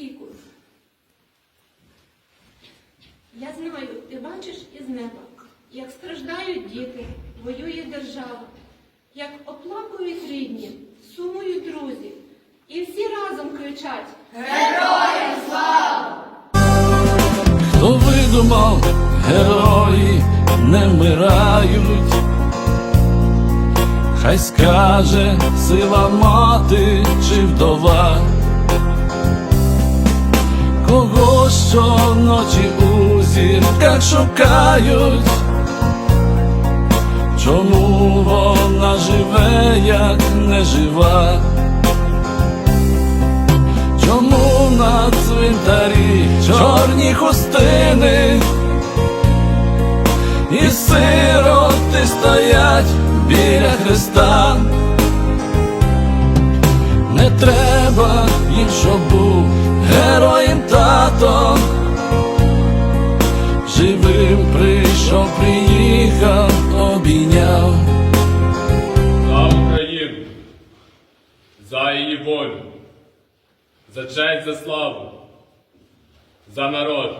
стійку. Я знаю, ти бачиш із неба, як страждають діти, воює держава, як оплакують рідні, сумують друзі, і всі разом кричать Хто видумав, герої не вмирають, хай скаже сила мати чи вдова, кого щоночі у зірках шукають, чому вона живе, як не жива? Чому на цвинтарі чорні хустини і сироти стоять біля Христа? Не треба їм, щоб живим прийшов, приїхав, обійняв. За Україну, за її волю, за честь, за славу, за народ,